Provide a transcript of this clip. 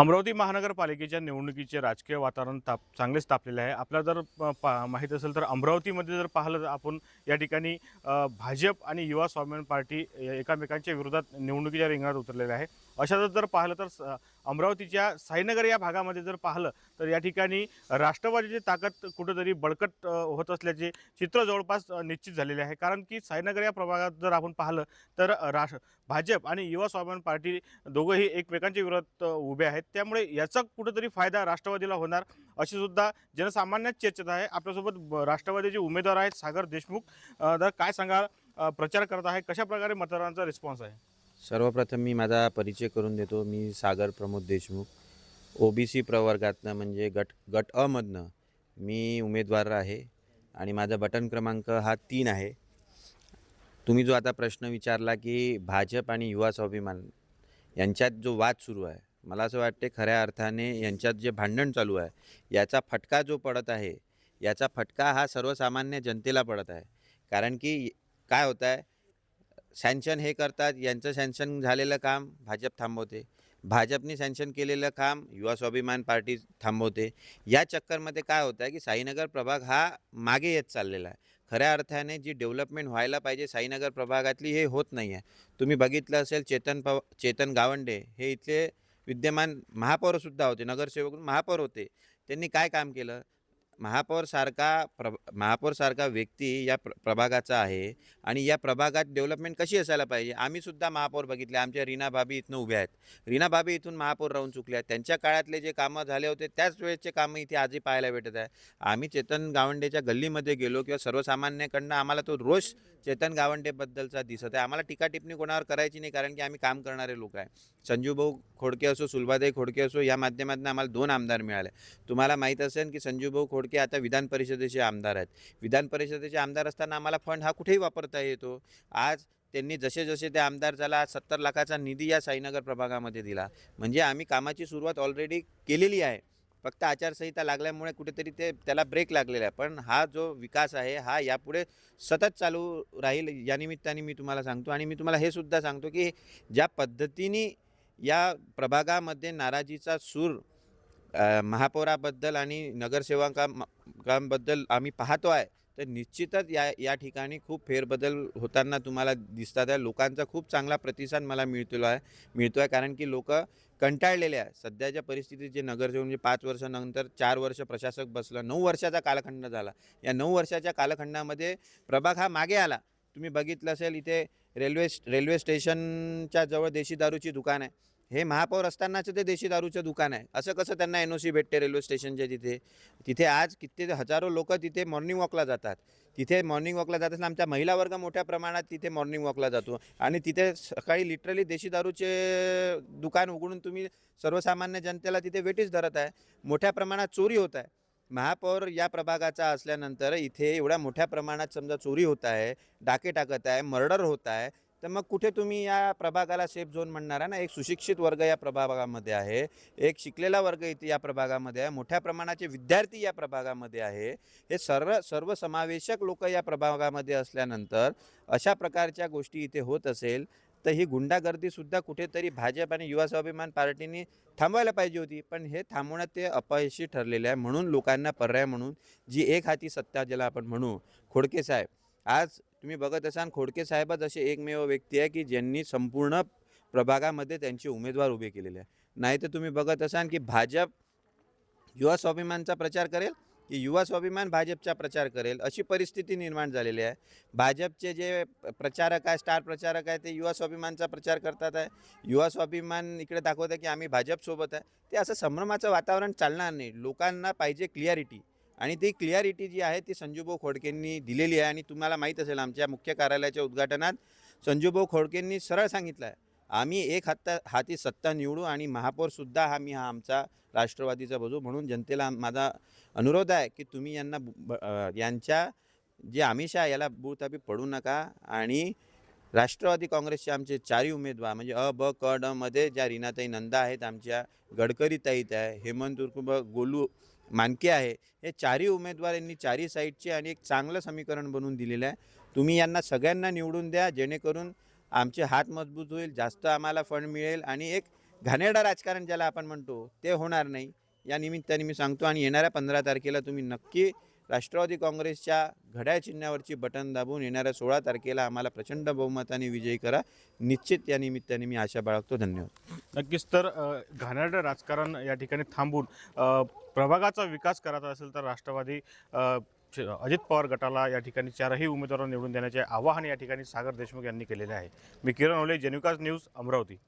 अमरावती महानगरपालिकेच्या निवडणुकीचे राजकीय वातावरण ताप चांगलेच तापलेले आहे. आपल्याला जर प- पा माहीत असेल तर अमरावतीमध्ये जर पाहिलं तर आपण या ठिकाणी भाजप आणि युवा स्वाभिमान पार्टी एकामेकांच्या विरोधात निवडणुकीच्या रिंगणात उतरलेल्या आहे. अशातच जर पाहिलं तर स- अमरावतीच्या साईनगर या भागामध्ये जर पाहिलं तर या ठिकाणी राष्ट्रवादीची ताकद कुठंतरी बळकट होत असल्याचे चित्र जवळपास निश्चित झालेले आहे. कारण की साईनगर या प्रभागात जर आपण पाहिलं तर राष्ट्र भाजप आणि युवा स्वाभिमान पार्टी दोघंही एकमेकांच्या विरोधात उभे आहेत. त्यामुळे याचा कुठंतरी फायदा राष्ट्रवादीला होणार अशी सुद्धा जनसामान्यात चर्चेत आहे. आपल्यासोबत राष्ट्रवादीचे उमेदवार आहेत सागर देशमुख. तर काय सांगा प्रचार करत आहे. कशा प्रकारे मतदारांचा रिस्पॉन्स आहे? सर्वप्रथम मी माझा परिचय करून देतो. मी Sagar Pramod Deshmukh. O B C प्रवर्गातनं म्हणजे गट गट अमधनं मी उमेदवार आहे आणि माझा बटन क्रमांक हा तीन आहे. तुम्ही जो आता प्रश्न विचारला की भाजप आणि युवा स्वाभिमान यांच्यात जो वाद सुरू आहे मला असं वाटते खऱ्या अर्थाने यांच्यात जे भांडण चालू आहे याचा फटका जो पडत आहे याचा फटका हा सर्वसामान्य जनतेला पडत आहे. कारण की काय होत आहे सँक्शन हे करतात. यांचं सँक्शन झालेलं काम भाजप थांबवते. भाजपने सँक्शन केलेलं काम युवा स्वाभिमान पार्टी थांबवते. या चक्करमध्ये काय होतं आहे की साईनगर प्रभाग हा मागे येत चाललेला आहे. खऱ्या अर्थाने जी डेव्हलपमेंट व्हायला पाहिजे साईनगर प्रभागातली हे होत नाही आहे. तुम्ही बघितलं असेल चेतन पव चेतन गावंडे हे इथले विद्यमान महापौरसुद्धा होते. नगरसेवक महापौर होते. त्यांनी काय काम केलं? महापौरसारखा प्र महापौरसारखा व्यक्ती या प्र प्रभागाचा आहे आणि या प्रभागात डेव्हलपमेंट कशी असायला पाहिजे? आम्हीसुद्धा महापौर बघितले. आमच्या रीना भाभी इथनं उभ्या आहेत. रीना भाभी इथून महापौर राहून चुकल्या आहेत. त्यांच्या काळातले जे कामं झाले होते त्याच वेळेचे कामं इथे आजही पाहायला भेटत आहे आम्ही चेतन गावंडेच्या गल्लीमध्ये गेलो किंवा सर्वसामान्याकडनं आम्हाला तो रोष चेतन गावंडेबद्दलचा दिसत आहे. आम्हाला टीका टिप्पणी कोणावर करायची नाही कारण की आम्ही काम करणारे लोक आहे. संजूभाऊ खोडके असो सुलभाताई खोडके असो या माध्यमातून आम्हाला दोन आमदार मिळाले. तुम्हाला माहीत असेल की संजूभाऊ खोडके आता विधान परिषदेचे आमदार आहेत. विधान परिषदेचे आमदार असताना आम्हाला फंड हा कुठेही वापरता येतो. आज त्यांनी जसे जसे ते आमदार झाला आज सत्तर लाखाचा निधी या साईनगर प्रभागामध्ये दिला. म्हणजे आम्ही कामाची सुरुवात ऑलरेडी केलेली आहे. फक्त आचारसंहिता लागल्यामुळे कुठेतरी ते त्याला ब्रेक लागलेला आहे. पण हा जो विकास आहे हा यापुढे सतत चालू राहील या निमित्ताने मी तुम्हाला सांगतो. आणि मी तुम्हाला हे सुद्धा सांगतो की ज्या पद्धतीने या प्रभागामध्ये नाराजीचा सूर महापौराबद्दल आणि नगरसेवकांबद्दल आम्ही पाहतो आहे तर निश्चितच या या ठिकाणी खूप फेरबदल होताना तुम्हाला दिसतात आहे. लोकांचा खूप चांगला प्रतिसाद मला मिळतो आहे मिळतो आहे. कारण की लोक कंटाळलेल्या आहे. सध्याच्या परिस्थितीत जे नगरसेवक म्हणजे पाच वर्षानंतर चार वर्ष प्रशासक बसलं नऊ वर्षाचा कालखंड झाला. या नऊ वर्षाच्या कालखंडामध्ये प्रभाग हा मागे आला. तुम्ही बघितलं असेल इथे रेल्वे रेल्वे स्टेशनच्या जवळ देशी दारूची दुकान आहे. हे महापौर असतानाचं ते देशी दारूचं दुकान आहे. असं कसं त्यांना एन ओ सी भेटते रेल्वे स्टेशनच्या तिथे? तिथे आज कित्येक हजारो लोक तिथे मॉर्निंग वॉकला जातात. तिथे मॉर्निंग वॉकला जात असताना आमचा महिला वर्ग मोठ्या प्रमाणात तिथे मॉर्निंग वॉकला जातो. आणि तिथे सकाळी लिटरली देशी दारूचे दुकान उघडून तुम्ही सर्वसामान्य जनतेला तिथे वेटीस धरत आहे. मोठ्या प्रमाणात चोरी होत आहे. महापौर या प्रभागाचा असल्यानंतर इथे एवढ्या मोठ्या प्रमाणात समजा चोरी होत आहे डाके टाकत आहे मर्डर होत आहे. तर मग कुठे तुम्ही या प्रभागाला सेफ झोन म्हणणार आहे ना? एक सुशिक्षित वर्ग या प्रभागामध्ये आहे. एक शिकलेला वर्ग इथे या प्रभागामध्ये आहे. मोठ्या प्रमाणाचे विद्यार्थी या प्रभागामध्ये आहे. हे सर्व सर्वसमावेशक लोक या प्रभागामध्ये असल्यानंतर अशा प्रकारच्या गोष्टी इथे होत असेल तर ही गुंडागर्दीसुद्धा कुठेतरी भाजप आणि युवा स्वाभिमान पार्टीने थांबवायला पाहिजे होती. पण हे थांबवण्यात ते अपयशी ठरलेले आहे. म्हणून लोकांना पर्याय म्हणून जी एक हाती सत्ता ज्याला आपण म्हणू खोडके साहेब आज तुम्ही बघत असाल खोडके साहेबच असे एकमेव व्यक्ती आहे की ज्यांनी संपूर्ण प्रभागामध्ये त्यांचे उमेदवार उभे केलेले आहे. नाही तर तुम्ही बघत असाल की भाजप युवा स्वाभिमानचा प्रचार करेल की युवा स्वाभिमान भाजपचा प्रचार करेल अशी परिस्थिती निर्माण झालेली आहे. भाजपचे जे प्रचारक आहे स्टार प्रचारक आहे ते युवा स्वाभिमानचा प्रचार करतात आहे. युवा स्वाभिमान इकडे दाखवत आहे की आम्ही भाजपसोबत आहे. ते असं संभ्रमाचं वातावरण चालणार नाही. लोकांना पाहिजे क्लिअरिटी आणि ती क्लिअरिटी जी आहे ती संजूभाऊ खोडकेंनी दिलेली आहे आणि तुम्हाला माहीत असेल आमच्या मुख्य कार्यालयाच्या उद्घाटनात संजूभाऊ खोडकेंनी सरळ सांगितलं आहे आम्ही एक हाता हाती सत्ता निवडू आणि महापौरसुद्धा हा मी हा आमचा राष्ट्रवादीचा बजू म्हणून जनतेला माझा अनुरोध आहे की तुम्ही यांना यांच्या जे आमिष आहे याला बुळतापी पडू नका आणि राष्ट्रवादी काँग्रेसचे आमचे चारही उमेदवार म्हणजे अ ब क ड मध्ये ज्या रीनाताई नंदा आहेत आमच्या गडकरी ताईत आहे हेमंत तुर्कुब गोलू मानके आहे. हे चारही उमेदवार यांनी चारही साईडचे आणि एक चांगलं समीकरण बनवून दिलेलं आहे. तुम्ही यांना सगळ्यांना निवडून द्या जेणेकरून आमचे हात मजबूत होईल जास्त आम्हाला फंड मिळेल आणि एक घाणेरडा राजकारण ज्याला आपण म्हणतो ते होणार नाही. या निमित्ताने मी सांगतो आणि येणाऱ्या पंधरा तारखेला तुम्ही नक्की राष्ट्रवादी काँग्रेसच्या घड्या चिन्हावरची बटन दाबून येणाऱ्या सोळा तारखेला आम्हाला प्रचंड बहुमताने विजयी करा. निश्चित या निमित्ताने मी आशा बाळगतो. धन्यवाद. नक्कीच तर अ, घाणेरडं राजकारण या ठिकाणी थांबून प्रभागाचा विकास करायचा असेल तर राष्ट्रवादी अजित पवार गटाला या ठिकाणी चारही उमेदवारांना निवडून देण्याचे आवाहन या ठिकाणी सागर देशमुख यांनी केलेले आहे. मी किरण ओले जनविकास न्यूज अमरावती.